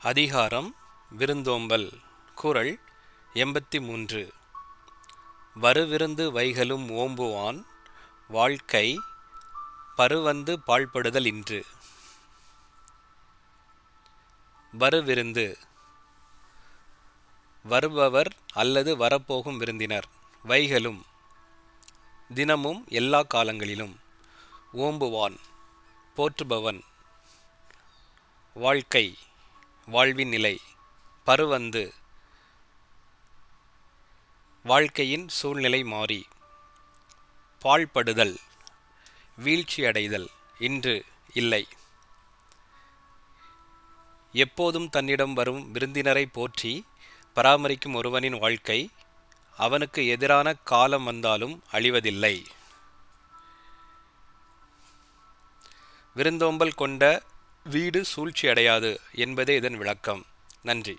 அதிகாரம் விருந்தோம்பல் குரல் எண்பத்தி மூன்று வருவிருந்து வைகளும் ஓம்புவான் வாழ்க்கை பருவந்து பாழ்படுதல் இன்று. வருவிருந்து. வருபவர் அல்லது வரப்போகும் விருந்தினர் வைகளும் தினமும் எல்லா காலங்களிலும் ஓம்புவான் போற்றுபவன். வாழ்க்கை வாழ்வின் நிலை பருவந்து வாழ்க்கையின் சூழ்நிலை மாறி பாழ்படுதல் வீழ்ச்சியடைதல் இன்று இல்லை. எப்போதும் தன்னிடம் வரும் விருந்தினரை போற்றி பராமரிக்கும் ஒருவனின் வாழ்க்கை அவனுக்கு எதிரான காலம் வந்தாலும் அழிவதில்லை. விருந்தோம்பல் கொண்ட வீடு சூழ்ச்சி அடையாது என்பதே இதன் விளக்கம். நன்றி.